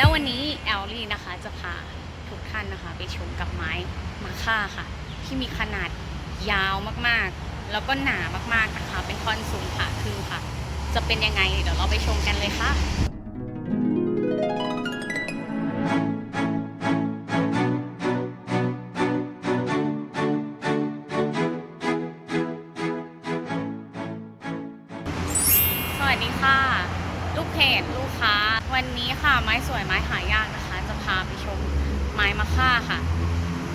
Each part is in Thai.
แล้ววันนี้แอลลี่นะคะจะพาทุกท่านนะคะ ไปชมกับไม้มาค่าค่ะ ที่มีขนาดยาวมากๆ แล้วก็หนามากๆนะคะ เป็นท่อนสูงผ่าครึ่งค่ะ จะเป็นยังไงเดี๋ยวเราไปชมกันเลยค่ะสวัสดีค่ะ เพจลูกค้า วันนี้ค่ะไม้สวยไม้หายากนะคะ จะพาไปชมไม้มะค่าค่ะ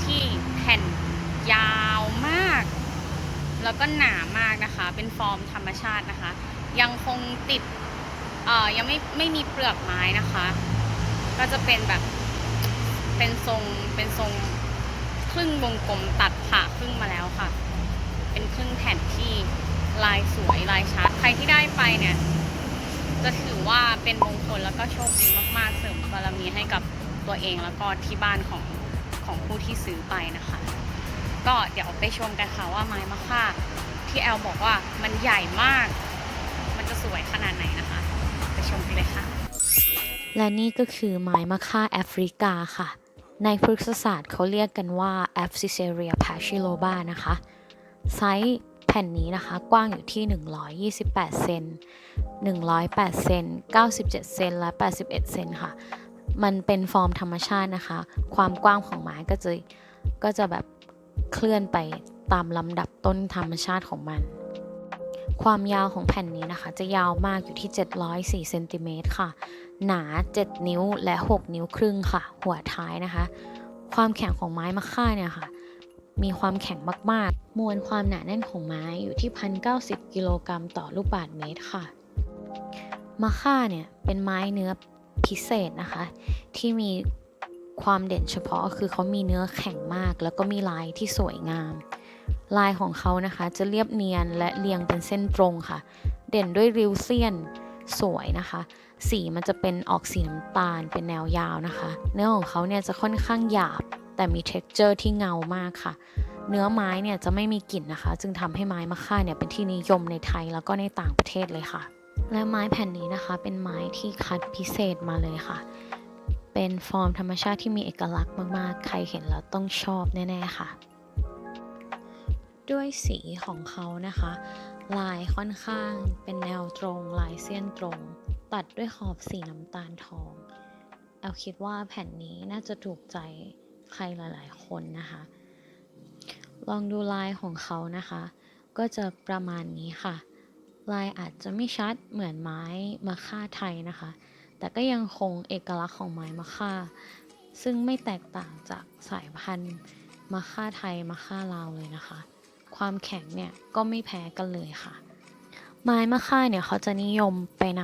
ที่แผ่นยาวมาก แล้วก็หนามากนะคะ เป็นฟอร์มธรรมชาตินะคะ ยังคงติดเอ่อยังไม่ไม่มีเปลือกไม้นะคะ ก็จะเป็นแบบเป็นทรงเป็นทรงครึ่งวงกลมตัดผ่าครึ่งมาแล้วค่ะ เป็นครึ่งแผ่นที่ลายสวยลายชัดใครที่ได้ไปเนี่ย จะถือว่าเป็นมงคลแล้วก็โชคดีมากๆ เสริมบารมีให้กับตัวเองแล้วก็ที่บ้านของของผู้ที่ซื้อไปนะคะ ก็เดี๋ยวไปชมกันค่ะว่าไม้มะค่าที่แอลบอกว่ามันใหญ่มาก มันจะสวยขนาดไหนนะคะ ไปชมกันเลยค่ะ และนี่ก็คือไม้มะค่าแอฟริกาค่ะ ในพฤกษศาสตร์เขาเรียกกันว่า a p s i c e r i a p a c h i l o b a นะคะไซส์ ผ่นนี้นะคะ กว้างอยู่ที่ 128 เซน 108 เซน 97 เซน และ 81 เซนค่ะ มันเป็นฟอร์มธรรมชาตินะคะ ความกว้างของไม้ก็จะก็จะแบบเคลื่อนไปตามลำดับต้นธรรมชาติของมัน ความยาวของแผ่นนี้นะคะ จะยาวมากอยู่ที่ 704 เซนติเมตรค่ะ หนา 7 นิ้วและ 6 นิ้วครึ่งค่ะ หัวท้ายนะคะ ความแข็งของไม้มะค่าเนี่ยค่ะ มีความแข็งมากๆ มวลความหนาแน่นของไม้อยู่ที่ 1,090 กิโลกรัมต่อลูกบาศก์เมตรค่ะ มะค่าเนี่ยเป็นไม้เนื้อพิเศษนะคะ ที่มีความเด่นเฉพาะคือเขามีเนื้อแข็งมาก แล้วก็มีลายที่สวยงาม ลายของเขานะคะจะเรียบเนียนและเรียงเป็นเส้นตรงค่ะ เด่นด้วยริ้วเซียนสวยนะคะ สีมันจะเป็นออกสีน้ำตาลเป็นแนวยาวนะคะ เนื้อของเขาเนี่ยจะค่อนข้างหยาบ แต่มี t e x t อร์ที่เงามากค่ะ เนื้อไม้เนี่ยจะไม่มีกลิ่นนะคะ จึงทำให้ไม้มะค่าเนี่ยเป็นที่นิยมในไทยแล้วก็ในต่างประเทศเลยค่ะ และไม้แผ่นนี้นะคะ เป็นไม้ที่คัดพิเศษมาเลยค่ะ เป็นฟอร์มธรรมชาติที่มีเอกลักษณ์มากๆ ใครเห็นแล้วต้องชอบแน่ๆค่ะ ด้วยสีของเขานะคะ ลายค่อนข้างเป็นแนวตรง ลายเส้นตรง ตัดด้วยขอบสีน้ำตาลทองแอลคิดว่าแผ่นนี้น่าจะถูกใจใครหลาย ๆ คนนะคะ ลองดูลายของเขานะคะ ก็จะประมาณนี้ค่ะ ลายอาจจะไม่ชัดเหมือนไม้มะค่าไทยนะคะ แต่ก็ยังคงเอกลักษณ์ของไม้มะค่า ซึ่งไม่แตกต่างจากสายพันธุ์มะค่าไทยมะค่าลาวเลยนะคะ ความแข็งเนี่ยก็ไม่แพ้กันเลยค่ะ ไม้มะค่าเนี่ยเขาจะนิยมไปน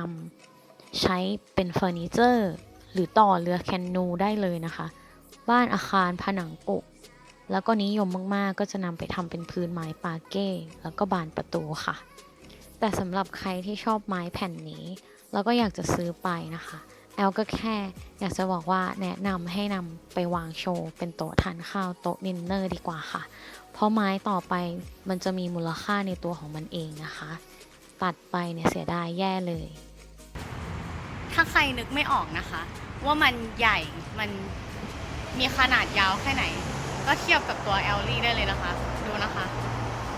ำใช้เป็นเฟอร์นิเจอร์ หรือต่อเรือแคนูได้เลยนะคะ บ้านอาคารผนังปุ แล้วก็นิยมมากๆ ก็จะนำไปทำเป็นพื้นไม้ปาเก้แล้วก็บานประตูค่ะ แต่สำหรับใครที่ชอบไม้แผ่นนี้ แล้วก็อยากจะซื้อไปนะคะ แอลก็แค่อยากจะบอกว่าแนะนำให้นำไปวางโชว์เป็นโต๊ะทานข้าวโต๊ะดินเนอร์ดีกว่าค่ะ เพราะไม้ต่อไปมันจะมีมูลค่าในตัวของมันเองนะคะ ตัดไปเนี่ยเสียดายแย่เลย ถ้าใครนึกไม่ออกนะคะ ว่ามันใหญ่มันมีขนาดยาวแค่ไหน ก็เทียบกับตัวแอลลี่ได้เลยนะคะ ดูนะคะ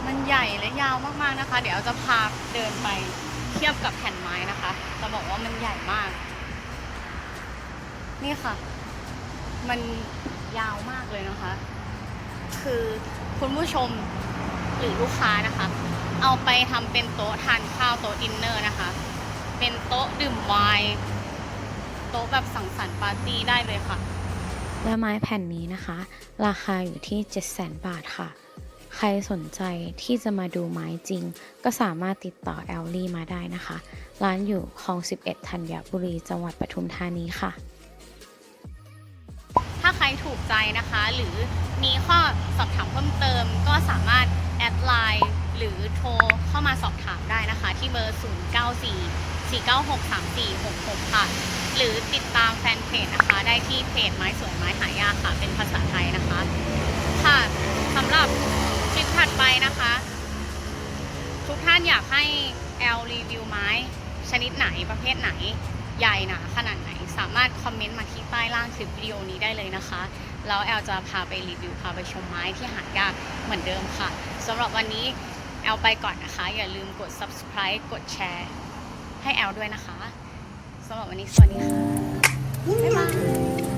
มันใหญ่และยาวมากๆนะคะ เดี๋ยวจะพาเดินไปเทียบกับแผ่นไม้นะคะ จะบอกว่ามันใหญ่มาก นี่ค่ะ มันยาวมากเลยนะคะ คือคุณผู้ชมหรือลูกค้านะคะ เอาไปทำเป็นโต๊ะทานข้าวโต๊ะดินเนอร์นะคะ เป็นโต๊ะดื่มไวน์โต๊ะแบบสังสรรค์ปาร์ตี้ได้เลยค่ะ และไม้แผ่นนี้นะคะ ราคาอยู่ที่ 700,000 บาทค่ะ ใครสนใจที่จะมาดูไม้จริง ก็สามารถติดต่อแอลลี่มาได้นะคะ ร้านอยู่คลอง 11 ธัญบุรี จังหวัดปทุมธานีค่ะ ถ้าใครถูกใจนะคะ หรือมีข้อสอบถามเพิ่มเติม ก็สามารถแอดไลน์หรือโทรเข้ามาสอบถามได้นะคะ ที่เบอร์ 094 0964963466 ค่ะ หรือติดตามแฟนเพจนะคะ ได้ที่เพจไม้สวยไม้หายากค่ะ เป็นภาษาไทยนะคะ ค่ะสำหรับคลิปถัดไปนะคะ ทุกท่านอยากให้แอลรีวิวไม้ชนิดไหนประเภทไหนใหญ่หนาขนาดไหน สามารถคอมเมนต์มาที่ใต้ล่างคลิปวิดีโอนี้ได้เลยนะคะ แล้วแอลจะพาไปรีวิวพาไปชมไม้ที่หายากเหมือนเดิมค่ะสำหรับวันนี้แอลไปก่อนนะคะ อย่าลืมกด subscribe กดแชร์ ให้แอลด้วยนะคะสำหรับวันนี้สวัสดีค่ะบ๊ายบาย